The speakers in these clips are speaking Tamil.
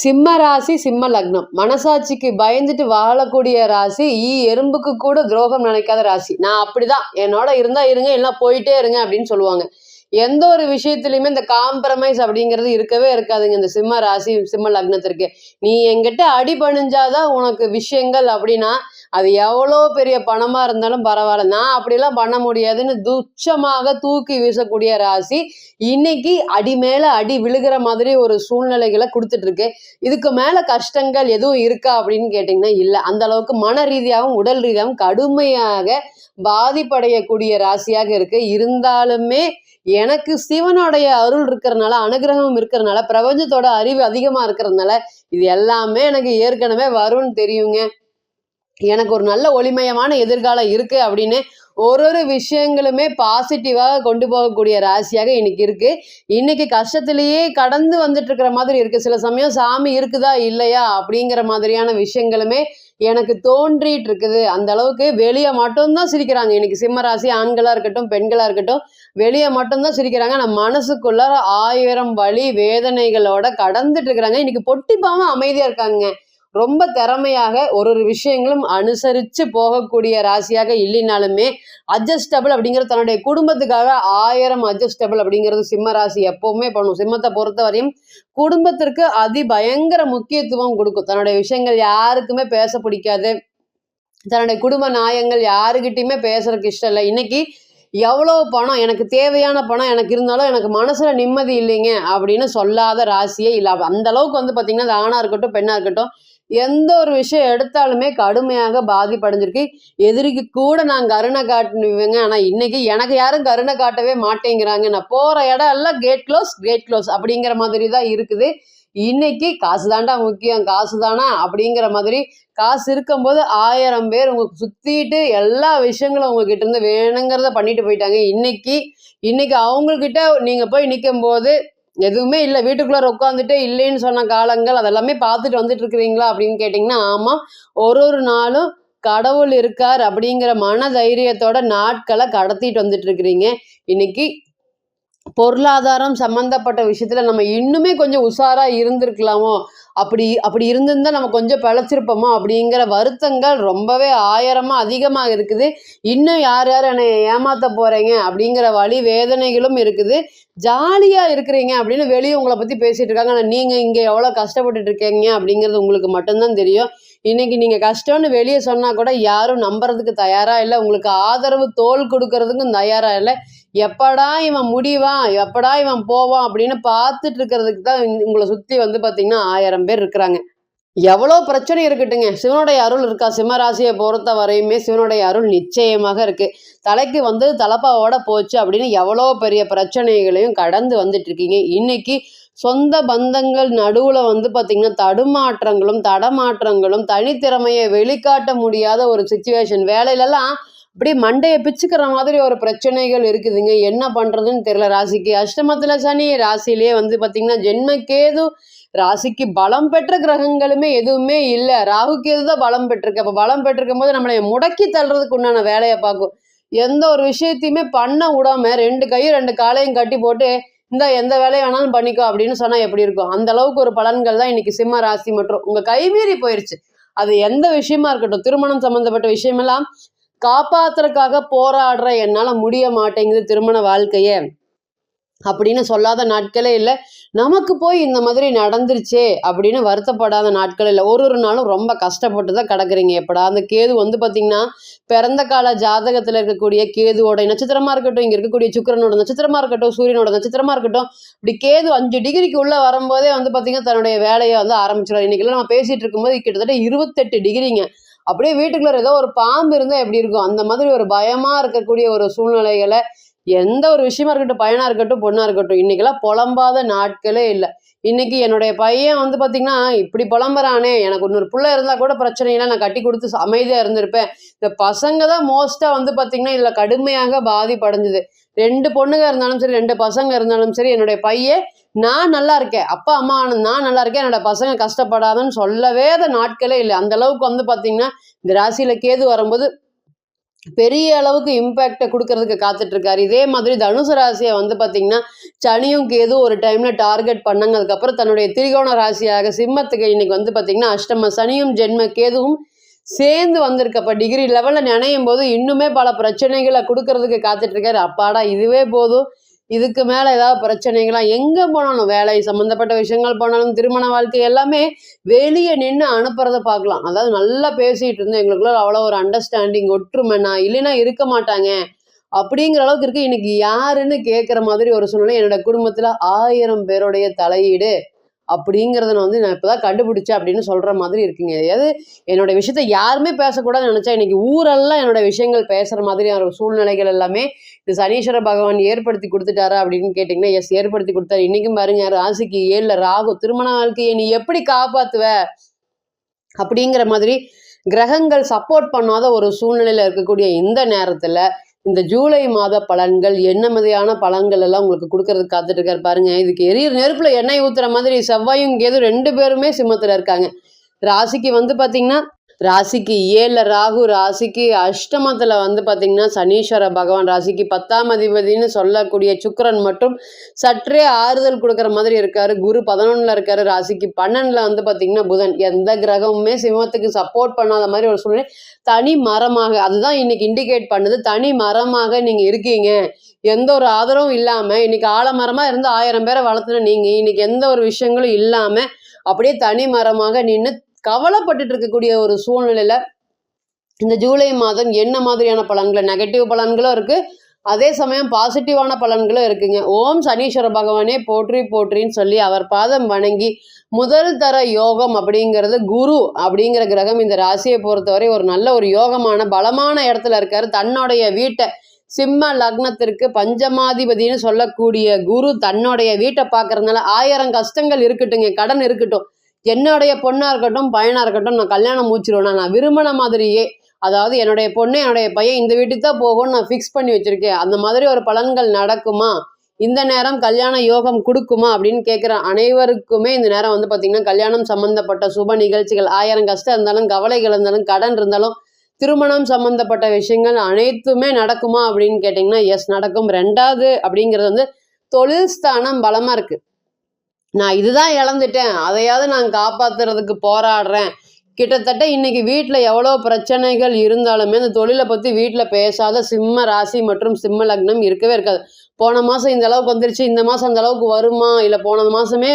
சிம்ம ராசி சிம்ம லக்னம். மனசாட்சிக்கு பயந்துட்டு வாழக்கூடிய ராசி ஈ எறும்புக்கு கூட துரோகம் நினைக்காத ராசி. நான் அப்படிதான். என்னோட இருந்தா இருங்க எல்லாம் போயிட்டே இருங்க அப்படின்னு சொல்லுவாங்க. எந்த ஒரு விஷயத்துலையுமே இந்த காம்ப்ரமைஸ் அப்படிங்கிறது இருக்கவே இருக்காதுங்க. இந்த சிம்ம ராசி சிம்ம லக்னத்திற்கு. நீ என்கிட்ட அடி பணிஞ்சாதான் உனக்கு விஷயங்கள் அப்படின்னா அது எவ்வளோ பெரிய பணமாக இருந்தாலும் பரவாயில்ல. நான் அப்படிலாம் பண்ண முடியாதுன்னு துச்சமாக தூக்கி வீசக்கூடிய ராசி இன்னைக்கு அடி மேலே அடி விழுகிற மாதிரி ஒரு சூழ்நிலைகளை கொடுத்துட்ருக்கு. இதுக்கு மேலே கஷ்டங்கள் எதுவும் இருக்கா அப்படின்னு கேட்டிங்கன்னா இல்லை. அந்த அளவுக்கு மன ரீதியாகவும் உடல் ரீதியாகவும் கடுமையாக பாதிப்படையக்கூடிய ராசியாக இருக்கு. இருந்தாலுமே எனக்கு சிவனுடைய அருள் இருக்கிறனால அனுகிரகம் இருக்கிறனால பிரபஞ்சத்தோட அறிவு அதிகமாக இருக்கிறதுனால இது எல்லாமே எனக்கு ஏற்கனவே வரும்னு தெரியுங்க. எனக்கு ஒரு நல்ல ஒளிமயமான எதிர்காலம் இருக்கு அப்படின்னு ஒரு ஒரு விஷயங்களுமே பாசிட்டிவாக கொண்டு போகக்கூடிய ராசியாக இன்னைக்கு இருக்கு. இன்னைக்கு கஷ்டத்திலேயே கடந்து வந்துட்டு இருக்கிற மாதிரி இருக்கு. சில சமயம் சாமி இருக்குதா இல்லையா அப்படிங்கிற மாதிரியான விஷயங்களுமே எனக்கு தோன்றிட்டு இருக்குது அந்த அளவுக்கு வெளியே மட்டும்தான் சிரிக்கிறாங்க. இன்னைக்கு சிம்ம ராசி ஆண்களா இருக்கட்டும் பெண்களா இருக்கட்டும் வெளியே மட்டும்தான் சிரிக்கிறாங்க. ஆனால் மனசுக்குள்ள ஆயிரம் வழி வேதனைகளோட கடந்துட்டு இருக்கிறாங்க இன்னைக்கு பொட்டிப்பாவும் அமைதியா இருக்காங்க. ரொம்ப திறமையாக ஒரு ஒரு விஷயங்களும் அனுசரித்து போகக்கூடிய ராசியாக இல்லைனாலுமே அட்ஜஸ்டபிள் அப்படிங்கிறது தன்னுடைய குடும்பத்துக்காக ஆயிரம் அட்ஜஸ்டபிள் அப்படிங்கிறது சிம்ம ராசி எப்போவுமே பண்ணும். சிம்மத்தை பொறுத்த வரையும் குடும்பத்திற்கு அதிபயங்கர முக்கியத்துவம் கொடுக்கும். தன்னுடைய விஷயங்கள் யாருக்குமே பேச பிடிக்காது. தன்னுடைய குடும்ப நாயங்கள் யாருக்கிட்டையுமே பேசுறதுக்கு இஷ்டம் இல்லை. இன்னைக்கு எவ்வளோ பணம் எனக்கு தேவையான பணம் எனக்கு இருந்தாலும் எனக்கு மனசுல நிம்மதி இல்லைங்க அப்படின்னு சொல்லாத ராசியே இல்லை அந்த அளவுக்கு வந்து பார்த்தீங்கன்னா அது ஆணா இருக்கட்டும் பெண்ணா இருக்கட்டும் எந்த ஒரு விஷயம் எடுத்தாலுமே கடுமையாக பாதிப்படைஞ்சிருக்கு. எதிரிக்கு கூட நான் கருணை காட்டுவேங்க. ஆனால் இன்னைக்கு எனக்கு யாரும் கருணை காட்டவே மாட்டேங்கிறாங்க. நான் போகிற இடம் எல்லாம் கேட் க்ளோஸ் கேட் க்ளோஸ் அப்படிங்கிற மாதிரி தான் இருக்குது. இன்னைக்கு காசு தாண்டா முக்கியம். காசு தானா? அப்படிங்கிற மாதிரி காசு இருக்கும்போது ஆயிரம் பேர் உங்களுக்கு சுத்திட்டு எல்லா விஷயங்களும் உங்ககிட்ட இருந்து வேணுங்கிறத பண்ணிட்டு போயிட்டாங்க. இன்னைக்கு இன்னைக்கு அவங்கக்கிட்ட நீங்க போய் நிற்கும் போது எதுவுமே இல்லை. வீட்டுக்குள்ளே உட்காந்துட்டே இல்லைன்னு சொன்ன காலங்கள் அதெல்லாமே பார்த்துட்டு வந்துட்டு இருக்கிறீங்களா அப்படின்னு கேட்டிங்கன்னா ஆமாம் ஒரு ஒரு நாளும் கடவுள் இருக்கார் அப்படிங்கிற மன தைரியத்தோட நாட்களை கடத்திட்டு வந்துட்டு இருக்கிறீங்க இன்னைக்கு பொருளாதாரம் சம்மந்தப்பட்ட விஷயத்தில் நம்ம இன்னுமே கொஞ்சம் உஷாராக இருந்திருக்கலாமோ? அப்படி அப்படி இருந்திருந்தால் நம்ம கொஞ்சம் பிழைச்சிருப்போமோ? அப்படிங்கிற வருத்தங்கள் ரொம்பவே ஆயிரமாக அதிகமாக இருக்குது. இன்னும் யார் யார் என்னை ஏமாத்த போகிறீங்க அப்படிங்கிற வழி வேதனைகளும் இருக்குது. ஜாலியாக இருக்கிறீங்க அப்படின்னு வெளியே உங்களை பற்றி பேசிகிட்டு இருக்காங்க. ஆனால் நீங்கள் இங்கே எவ்வளோ கஷ்டப்பட்டுட்டு இருக்கீங்க அப்படிங்கிறது உங்களுக்கு மட்டும்தான் தெரியும். இன்னைக்கு நீங்கள் கஷ்டம்னு வெளியே சொன்னால் கூட யாரும் நம்புறதுக்கு தயாராக இல்லை. உங்களுக்கு ஆதரவு தோல் கொடுக்கறதுக்கும் தயாராக இல்லை. எப்படா இவன் முடிவான்? எப்படா இவன் போவான்? அப்படின்னு பார்த்துட்டு இருக்கிறதுக்கு தான் உங்களை சுற்றி வந்து பார்த்தீங்கன்னா ஆயிரம் பேர் இருக்கிறாங்க. எவ்வளோ பிரச்சனை இருக்கட்டுங்க. சிவனுடைய அருள் இருக்கா? சிம்மராசியை பொறுத்த வரையுமே சிவனுடைய அருள் நிச்சயமாக இருக்குது தலைக்கு வந்து தலப்பாவோட போச்சு அப்படின்னு எவ்வளோ பெரிய பிரச்சனைகளையும் கடந்து வந்துட்டு இருக்கீங்க. இன்னைக்கு சொந்த பந்தங்கள் நடுவில் வந்து பார்த்திங்கன்னா தடுமாற்றங்களும் தடமாற்றங்களும் தனித்திறமையை வெளிக்காட்ட முடியாத ஒரு சுச்சுவேஷன் வேலையிலலாம் அப்படியே மண்டையை பிச்சுக்கிற மாதிரி ஒரு பிரச்சனைகள் இருக்குதுங்க. என்ன பண்ணுறதுன்னு தெரியல. ராசிக்கு அஷ்டமத்தில் சனி ராசிலேயே வந்து பார்த்திங்கன்னா ஜென்மக்கேது ராசிக்கு பலம் பெற்ற கிரகங்களுமே எதுவுமே இல்லை. ராகுக்கேது தான் பலம் பெற்றிருக்கு. அப்போ பலம் பெற்றிருக்கும் போது நம்மளை முடக்கி தள்ளுறதுக்கு உண்டான வேலையை பார்க்கும். எந்த ஒரு விஷயத்தையுமே பண்ண விடாம ரெண்டு கையும் ரெண்டு காலையும் கட்டி போட்டு இந்த எந்த வேலையை வேணாலும் பண்ணிக்கோ அப்படின்னு சொன்னால் எப்படி இருக்கும்? அந்த அளவுக்கு ஒரு பலன்கள் தான் இன்னைக்கு சிம்ம ராசி மற்றும் உங்கள் கைமீறி போயிடுச்சு அது எந்த விஷயமா இருக்கட்டும் திருமணம் சம்மந்தப்பட்ட விஷயமெல்லாம் காப்பாத்துறதுக்காக போராடுற என்னால் முடிய மாட்டேங்குது திருமண வாழ்க்கையை. அப்படின்னு சொல்லாத நாட்களே இல்லை. நமக்கு போய் இந்த மாதிரி நடந்துருச்சே அப்படின்னு வருத்தப்படாத நாட்கள் இல்லை. ஒரு ஒரு நாளும் ரொம்ப கஷ்டப்பட்டு தான் கிடக்குறீங்க. எப்படா அந்த கேது வந்து பார்த்தீங்கன்னா பிறந்த கால ஜாதகத்தில் இருக்கக்கூடிய கேதுவோட நட்சத்திரமாக இருக்கட்டும் இங்கே இருக்கக்கூடிய சுக்கரனோட நட்சத்திரமாக இருக்கட்டும் சூரியனோட நட்சத்திரமாக இருக்கட்டும் இப்படி கேது அஞ்சு டிகிரிக்கு உள்ளே வரும்போதே வந்து பார்த்தீங்கன்னா தன்னுடைய வேலையை வந்து ஆரம்பிச்சிடும் இன்றைக்கெல்லாம் நம்ம பேசிகிட்டு இருக்கும்போது கிட்டத்தட்ட இருபத்தெட்டு டிகிரிங்க. அப்படியே வீட்டுக்குள்ளே ஏதோ ஒரு பாம்பு இருந்தால் எப்படி இருக்கும்? அந்த மாதிரி ஒரு பயமாக இருக்கக்கூடிய ஒரு சூழ்நிலைகளை எந்த ஒரு விஷயமா இருக்கட்டும் பையனாக இருக்கட்டும் பொண்ணாக இருக்கட்டும் இன்றைக்கெல்லாம் புலம்பாத நாட்களே இல்லை. இன்னைக்கு என்னுடைய பையன் வந்து பார்த்தீங்கன்னா இப்படி புலம்புறானே எனக்கு இன்னொரு பிள்ளை இருந்தால் கூட பிரச்சனை இல்லை நான் கட்டி கொடுத்து அமைதியாக இருந்திருப்பேன். இந்த பசங்க தான் மோஸ்ட்டாக வந்து பார்த்தீங்கன்னா இதில் கடுமையாக பாதிப்படைஞ்சுது. ரெண்டு பொண்ணுங்க இருந்தாலும் சரி ரெண்டு பசங்க இருந்தாலும் சரி என்னுடைய பையன் நான் நல்லா இருக்கேன். அப்பா அம்மா நான் நல்லா இருக்கேன். என்னோட பசங்க கஷ்டப்படாதன்னு சொல்லவே நாட்களே இல்லை. அந்த அளவுக்கு வந்து பார்த்தீங்கன்னா இந்த ராசியில் கேது வரும்போது பெரிய அளவுக்கு இம்பேக்டை கொடுக்கறதுக்கு காத்துட்டு இருக்காரு இதே மாதிரி தனுசு ராசியை வந்து பார்த்தீங்கன்னா சனியும் கேது ஒரு டைம்ல டார்கெட் பண்ணாங்க அதுக்கப்புறம் தன்னுடைய திரிகோண ராசியாக சிம்மத்துக்கு இன்னைக்கு வந்து பார்த்தீங்கன்னா அஷ்டம சனியும் ஜென்ம கேதுவும் சேர்ந்து வந்திருக்கப்ப டிகிரி லெவலில் நினையும் போது இன்னுமே பல பிரச்சனைகளை கொடுக்கறதுக்கு காத்துட்ருக்காரு. அப்பாடா இதுவே போதும். இதுக்கு மேலே ஏதாவது பிரச்சனைகளா எங்கே போனாலும் வேலை சம்மந்தப்பட்ட விஷயங்கள் போனாலும் திருமண வாழ்க்கை எல்லாமே வெளியே நின்று அனுப்புறத பார்க்கலாம். அதாவது நல்லா பேசிகிட்டு இருந்தோம் எங்களுக்குள்ள அவ்வளோ ஒரு அண்டர்ஸ்டாண்டிங் ஒற்றுமைனா இல்லைன்னா இருக்க மாட்டாங்க. அப்படிங்கிற அளவுக்கு இருக்கு. இன்னைக்கு யாருன்னு கேட்குற மாதிரி ஒரு சூழ்நிலை என்னோட குடும்பத்தில் ஆயிரம் பேருடைய தலையீடு. அப்படிங்கிறத நான் வந்து நான் இப்போ தான் கண்டுபிடிச்சேன் அப்படின்னு சொல்கிற மாதிரி இருக்குங்க. அதாவது என்னோட விஷயத்த யாருமே பேசக்கூடாதுன்னு நினச்சா இன்னைக்கு ஊரெல்லாம் என்னோட விஷயங்கள் பேசுகிற மாதிரியான சூழ்நிலைகள் எல்லாமே இந்த சனீஸ்வர பகவான் ஏற்படுத்தி கொடுத்துட்டாரா அப்படின்னு கேட்டிங்கன்னா எஸ் ஏற்படுத்தி கொடுத்தாரு. இன்றைக்கும் பாருங்க ராசிக்கு ஏழில் ராகு திருமண வாழ்க்கையை நீ எப்படி காப்பாற்றுவ அப்படிங்கிற மாதிரி கிரகங்கள் சப்போர்ட் பண்ணாத ஒரு சூழ்நிலையில் இருக்கக்கூடிய இந்த நேரத்தில் இந்த ஜூலை மாத பலன்கள் என்ன மாதிரியான பலன்கள் எல்லாம் உங்களுக்கு கொடுக்கறதுக்கு காத்துட்டு இருக்காரு. பாருங்க இதுக்கு எரிய நெருப்புல எண்ணெய் ஊத்துற மாதிரி செவ்வாயும் கேது ரெண்டு பேருமே சிம்மத்துல இருக்காங்க. ராசிக்கு வந்து பாத்தீங்கன்னா ராசிக்கு ஏழில் ராகு ராசிக்கு அஷ்டமத்தில் வந்து பார்த்திங்கன்னா சனீஸ்வர பகவான் ராசிக்கு பத்தாம் அதிபதினு சொல்லக்கூடிய சுக்கரன் மட்டும் சற்றே ஆறுதல் கொடுக்குற மாதிரி இருக்கார். குரு பதினொன்றில் இருக்கார். ராசிக்கு பன்னெண்டில் வந்து பார்த்திங்கன்னா புதன் எந்த கிரகமுமே சிம்மத்துக்கு சப்போர்ட் பண்ணாத மாதிரி ஒரு சூழ்நிலை. தனி மரமாக அதுதான் இன்றைக்கி இண்டிகேட் பண்ணுது. தனி மரமாக நீங்கள் இருக்கீங்க. எந்த ஒரு ஆதரவும் இல்லாமல் இன்றைக்கி ஆலமரமாக இருந்து ஆயிரம் பேரை வளர்த்துன நீங்கள் இன்றைக்கி எந்த ஒரு விஷயங்களும் இல்லாமல் அப்படியே தனி மரமாக நின்று கவலைப்பட்டுட்டு இருக்கக்கூடிய ஒரு சூழ்நிலையில இந்த ஜூலை மாதம் என்ன மாதிரியான பலன்கள் நெகட்டிவ் பலன்களும் இருக்கு. அதே சமயம் பாசிட்டிவான பலன்களும் இருக்குங்க. ஓம் சனீஸ்வர பகவானே போற்றி போற்றின்னு சொல்லி அவர் பாதம் வணங்கி முதல் தர யோகம் அப்படிங்கிறது குரு அப்படிங்கிற கிரகம் இந்த ராசியை பொறுத்தவரை ஒரு நல்ல ஒரு யோகமான பலமான இடத்துல இருக்கார். தன்னுடைய வீட்டை சிம்ம லக்னத்திற்கு பஞ்சமாதிபதினு சொல்லக்கூடிய குரு தன்னுடைய வீட்டை பார்க்கறதுனால ஆயிரம் கஷ்டங்கள் இருக்கட்டுங்க கடன் இருக்கட்டும். என்னுடைய பொண்ணாக இருக்கட்டும் பையனாக இருக்கட்டும் நான் கல்யாணம் மூச்சிருவேன் நான் விரும்பின மாதிரியே. அதாவது என்னுடைய பொண்ணு என்னுடைய பையன் இந்த வீட்டுக்கு தான் போகும்னு நான் ஃபிக்ஸ் பண்ணி வச்சுருக்கேன். அந்த மாதிரி ஒரு பலன்கள் நடக்குமா? இந்த நேரம் கல்யாண யோகம் கொடுக்குமா? அப்படின்னு கேட்குற அனைவருக்குமே இந்த நேரம் வந்து பார்த்திங்கன்னா கல்யாணம் சம்மந்தப்பட்ட சுப நிகழ்ச்சிகள் ஆயிரம் கஷ்டம் இருந்தாலும் கவலைகள் இருந்தாலும் கடன் இருந்தாலும் திருமணம் சம்மந்தப்பட்ட விஷயங்கள் அனைத்துமே நடக்குமா அப்படின்னு கேட்டிங்கன்னா எஸ் நடக்கும். ரெண்டாவது அப்படிங்கிறது வந்து தொழில் ஸ்தானம் பலமாக இருக்குது நான் இதுதான் இழந்துட்டேன். அதையாவது நான் காப்பாத்துறதுக்கு போராடுறேன். கிட்டத்தட்ட இன்னைக்கு வீட்டில் எவ்வளோ பிரச்சனைகள் இருந்தாலுமே அந்த தொழிலை பற்றி வீட்டில் பேசாத சிம்ம ராசி மற்றும் சிம்ம லக்னம் இருக்கவே இருக்காது. போன மாதம் இந்த அளவுக்கு வந்துருச்சு இந்த மாதம் அந்த அளவுக்கு வருமா? இல்லை போன மாதமே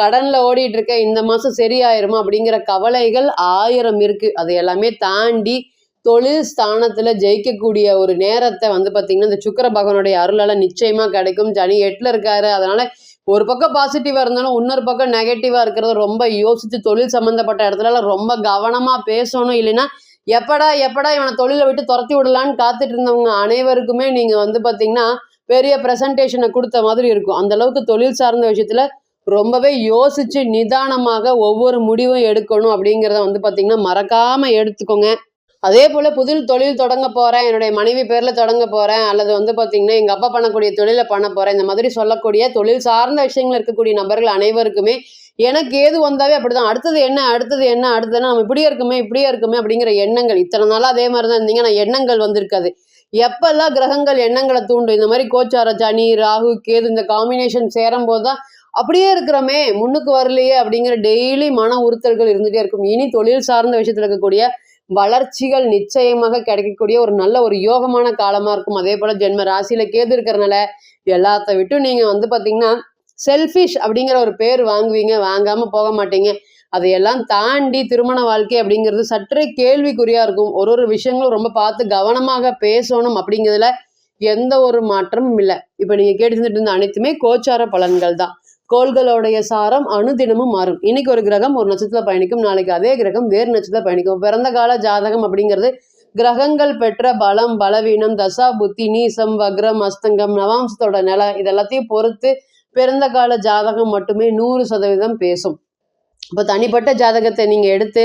கடனில் ஓடிட்டு இருக்கேன் இந்த மாதம் சரியாயிருமா? அப்படிங்கிற கவலைகள் ஆயிரம் இருக்குது அது எல்லாமே தாண்டி தொழில் ஸ்தானத்தில் ஜெயிக்கக்கூடிய ஒரு நேரத்தை வந்து பார்த்திங்கன்னா இந்த சுக்கர பகவனுடைய அருளால் நிச்சயமாக கிடைக்கும். சனி எட்டில் இருக்காரு. அதனால் ஒரு பக்கம் பாசிட்டிவாக இருந்தாலும் இன்னொரு பக்கம் நெகட்டிவாக இருக்கிறத ரொம்ப யோசித்து தொழில் சம்மந்தப்பட்ட இடத்துலலாம் ரொம்ப கவனமாக பேசணும். இல்லைன்னா எப்படா எப்படா இவனை தொழிலை விட்டு துரத்தி விடலான்னு காத்துட்டு இருந்தவங்க அனைவருக்குமே நீங்கள் வந்து பார்த்தீங்கன்னா பெரிய ப்ரெசன்டேஷனை கொடுத்த மாதிரி இருக்கும். அந்த அளவுக்கு தொழில் சார்ந்த விஷயத்தில் ரொம்பவே யோசித்து நிதானமாக ஒவ்வொரு முடிவும் எடுக்கணும் அப்படிங்கிறத வந்து பார்த்திங்கன்னா மறக்காமல் எடுத்துக்கோங்க. அதே போல் புதில் தொழில் தொடங்க போகிறேன் என்னுடைய மனைவி பேரில் தொடங்க போகிறேன் அல்லது வந்து பார்த்திங்கன்னா எங்கள் அப்பா பண்ணக்கூடிய தொழிலை பண்ண போகிறேன் இந்த மாதிரி சொல்லக்கூடிய தொழில் சார்ந்த விஷயங்கள் இருக்கக்கூடிய நபர்கள் அனைவருக்குமே எனக்கு ஏது வந்தாவே அப்படிதான். அடுத்தது என்ன அடுத்தது என்ன அடுத்தது நம்ம இப்படியே இருக்குமே இப்படியே இருக்குமே அப்படிங்கிற எண்ணங்கள். இத்தனை நாளாக அதே மாதிரி தான் இருந்தீங்கன்னா எண்ணங்கள் வந்திருக்காது. எப்பெல்லாம் கிரகங்கள் எண்ணங்களை தூண்டும் இந்த மாதிரி கோச்சார சனி ராகு கேது இந்த காம்பினேஷன் சேரும் போது தான் அப்படியே இருக்கிறோமே முன்னுக்கு வரலையே அப்படிங்கிற டெய்லி மன உறுத்தல்கள் இருந்துகிட்டே இருக்கும். இனி தொழில் சார்ந்த விஷயத்தில் இருக்கக்கூடிய வளர்ச்சிகள் நிச்சயமாக கிடைக்கக்கூடிய ஒரு நல்ல ஒரு யோகமான காலமாக இருக்கும். அதே போல் ஜென்ம ராசியில் கேது இருக்கிறனால எல்லாத்த விட்டும் நீங்கள் வந்து பார்த்தீங்கன்னா செல்ஃபிஷ் அப்படிங்கிற ஒரு பேர் வாங்குவீங்க. வாங்காமல் போக மாட்டீங்க. அதையெல்லாம் தாண்டி திருமண வாழ்க்கை அப்படிங்கிறது சற்றே கேள்விக்குறியாக இருக்கும். ஒரு ஒரு விஷயங்களும் ரொம்ப பார்த்து கவனமாக பேசணும் அப்படிங்கிறதுல எந்த ஒரு மாற்றமும் இல்லை. இப்போ நீங்கள் கேட்டு செஞ்சுட்டு இருந்த அனைத்துமே கோச்சார பலன்கள் தான். கோள்களுடைய சாரம் அணுதினமும் மாறும். இன்னைக்கு ஒரு கிரகம் ஒரு நட்சத்திரத்தில் பயணிக்கும் நாளைக்கு அதே கிரகம் வேறு நட்சத்திரத்தில் பயணிக்கும். பிறந்த கால ஜாதகம் அப்படிங்கிறது கிரகங்கள் பெற்ற பலம் பலவீனம் தசா புத்தி நீசம் வக்ரம் அஸ்தங்கம் நவாம்சத்தோட நில இதெல்லாத்தையும் பொறுத்து பிறந்த கால ஜாதகம் மட்டுமே நூறு சதவீதம் பேசும். இப்போ தனிப்பட்ட ஜாதகத்தை நீங்கள் எடுத்து